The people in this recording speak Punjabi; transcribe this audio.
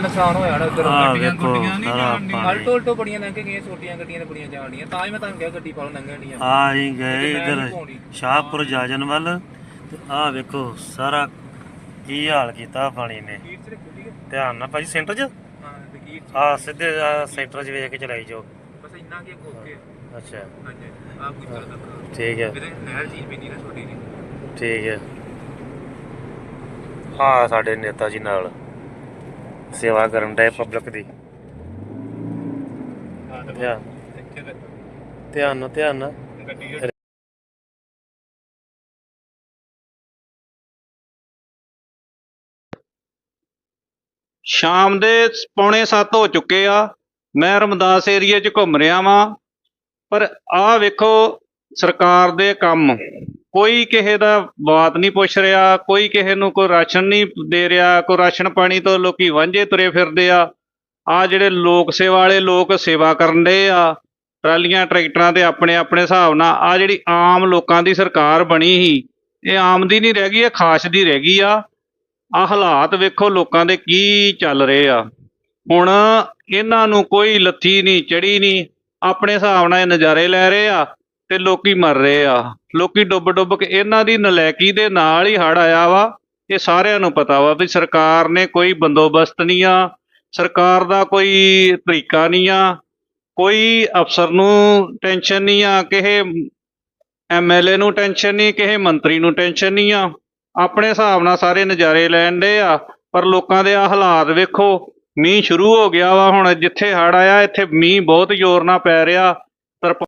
ਨੁਕਸਾਨ ਹੋਇਆ ਨਾ ਉਧਰ। ਆ ਗੱਡੀਆਂ ਵੇਖੋ ਗੁੱਡੀਆਂ ਨੀ ਸਾਰਾ ਜਾਣ ਡੀਆਂ। ਪਾਣੀ ਅਲਟੋ ਅਲਟੋ ਬੜੀਆਂ ਲੰਘ ਕੇ ਗਈਆਂ ਛੋਟੀਆਂ ਗੱਡੀਆਂ ਤੇ ਬੜੀਆਂ ਜਾਣ ਡੀਆਂ। ਤਾਂ ਹੀ ਮੈਂ ਤੁਹਾਨੂੰ ਕਿਹਾ ਗੱਡੀ ਪਾਲੋ ਲੰਘਣ ਡੀਆਂ। ਆ ਹੀ ਗਏ ਮੈਂ ਇਧਰ ਨਹੀਂ ਪਾਉਣੀ। ਸ਼ਾਹਪੁਰ ਜਾਜਨ ਵੱਲ ਤੇ ਆ ਵੇਖੋ ਸਾਰਾ ਕੀ ਹਾਲ ਕੀਤਾ ਪਾਣੀ ਨੇ। ਕੀਰ ਚ ਰੱਖੋ ਠੀਕ ਹੈ ਧਿਆਨ ਨਾਲ ਭਾਜੀ ਸੈਂਟਰ 'ਚ? ਹਾਂ ਤੇ ਕੀਰ ਚ ਆ ਸਿੱਧੇ ਆਹ ਸੈਂਟਰ 'ਚ ਵੇਖ ਕੇ ਚਲਾਈ ਜਾਓ। ਬਸ ਇੰਨਾ ਕੀ ਓਕੇ ਅੱਛਾ। ਹਾਂਜੀ ਆ ਗੁਜਰ ਤੱਕ ਠੀਕ ਹੈ। ਵੀਰੇ ਨਹਿਰ ਜੀ ਪੈਂਦੀ ਨਾ ਛੋਟੀ ਜੀ। ਠੀਕ ਹੈ। ਆ ਸਾਡੇ ਨੇਤਾ ਜੀ ਨਾਲ। ਸੇਵਾ ਕਰਨ ਦੇ। ਪਬਲਿਕ ਦੀ ਧਿਆਨ ਨਾਲ ਧਿਆਨ ਨਾਲ। ਸ਼ਾਮ ਦੇ ਪੌਣੇ 7 ਹੋ ਚੁੱਕੇ ਆ। ਮੈਂ ਰਮਦਾਸ ਏਰੀਆ 'ਚ ਘੁੰਮ ਰਿਹਾ ਵਾਂ। ਪਰ ਆਹ ਵੇਖੋ ਸਰਕਾਰ ਦੇ ਕੰਮ। ਕੋਈ ਕਿਸੇ ਦਾ ਬਾਤ ਨਹੀਂ ਪੁੱਛ ਰਿਹਾ, ਕੋਈ ਕਿਸੇ ਨੂੰ ਕੋਈ ਰਾਸ਼ਨ ਨਹੀਂ ਦੇ ਰਿਹਾ, ਕੋਈ ਰਾਸ਼ਨ ਪਾਣੀ ਤੋਂ ਲੋਕੀ ਵਾਂਝੇ ਤੁਰੇ ਫਿਰਦੇ ਆ। ਆ ਜਿਹੜੇ ਲੋਕ ਸੇਵਾ ਵਾਲੇ ਲੋਕ ਸੇਵਾ ਕਰਨ ਦੇ ਆ, ਟਰਾਲੀਆਂ, ਟਰੈਕਟਰਾਂ ਤੇ ਆਪਣੇ ਆਪਣੇ ਹਿਸਾਬ ਨਾਲ, ਆ ਜਿਹੜੀ ਆਮ ਲੋਕਾਂ ਦੀ ਸਰਕਾਰ ਬਣੀ ਸੀ, ਇਹ ਆਮ ਦੀ ਨਹੀਂ ਰਹਿ ਗਈ, ਇਹ ਖਾਸ ਦੀ ਰਹਿ ਗਈ ਆ। ਆ ਹਾਲਾਤ ਵੇਖੋ ਲੋਕਾਂ ਦੇ ਕੀ ਚੱਲ ਰਹੇ ਆ। ਹੁਣ ਇਹਨਾਂ ਨੂੰ ਕੋਈ ਲੱਥੀ ਨਹੀਂ, ਚੜੀ ਨਹੀਂ, ਆਪਣੇ ਹਿਸਾਬ ਨਾਲ ਇਹ ਨਜ਼ਾਰੇ ਲੈ ਰਹੇ ਆ। ਤੇ ਲੋਕੀ ਮਰ ਰਹੇ ਆ। ਲੋਕੀ ਡੁੱਬ ਡੁੱਬ ਕੇ ਇਹਨਾਂ ਦੀ ਨਲਾਇਕੀ ਦੇ ਨਾਲ ਹੀ ਹੜ ਆਇਆ ਵਾ। ਇਹ ਸਾਰਿਆਂ ਨੂੰ ਪਤਾ ਵਾ ਵੀ ਸਰਕਾਰ ਨੇ ਕੋਈ ਬੰਦੋਬਸਤ ਨਹੀਂ ਆ। ਸਰਕਾਰ ਦਾ ਕੋਈ ਤਰੀਕਾ ਨਹੀਂ ਆ। ਕੋਈ ਅਫਸਰ ਨੂੰ ਟੈਨਸ਼ਨ ਨਹੀਂ ਆ, ਕਿਸੇ ਐਮਐਲਏ ਨੂੰ ਟੈਨਸ਼ਨ ਨਹੀਂ, ਕਿਸੇ ਮੰਤਰੀ ਨੂੰ ਟੈਨਸ਼ਨ ਨਹੀਂ ਆ। ਆਪਣੇ ਹਿਸਾਬ ਨਾਲ ਸਾਰੇ ਨਜ਼ਾਰੇ ਲੈਣ ਦੇ ਆ, ਪਰ ਲੋਕਾਂ ਦੇ ਆ ਹਾਲਾਤ ਵੇਖੋ। ਮੀਂਹ ਸ਼ੁਰੂ ਹੋ ਗਿਆ ਵਾ ਹੁਣ, ਜਿੱਥੇ ਹੜ ਆਇਆ, ਇੱਥੇ ਮੀਂਹ ਬਹੁਤ ਜ਼ੋਰ ਨਾਲ ਪੈ ਰਿਹਾ।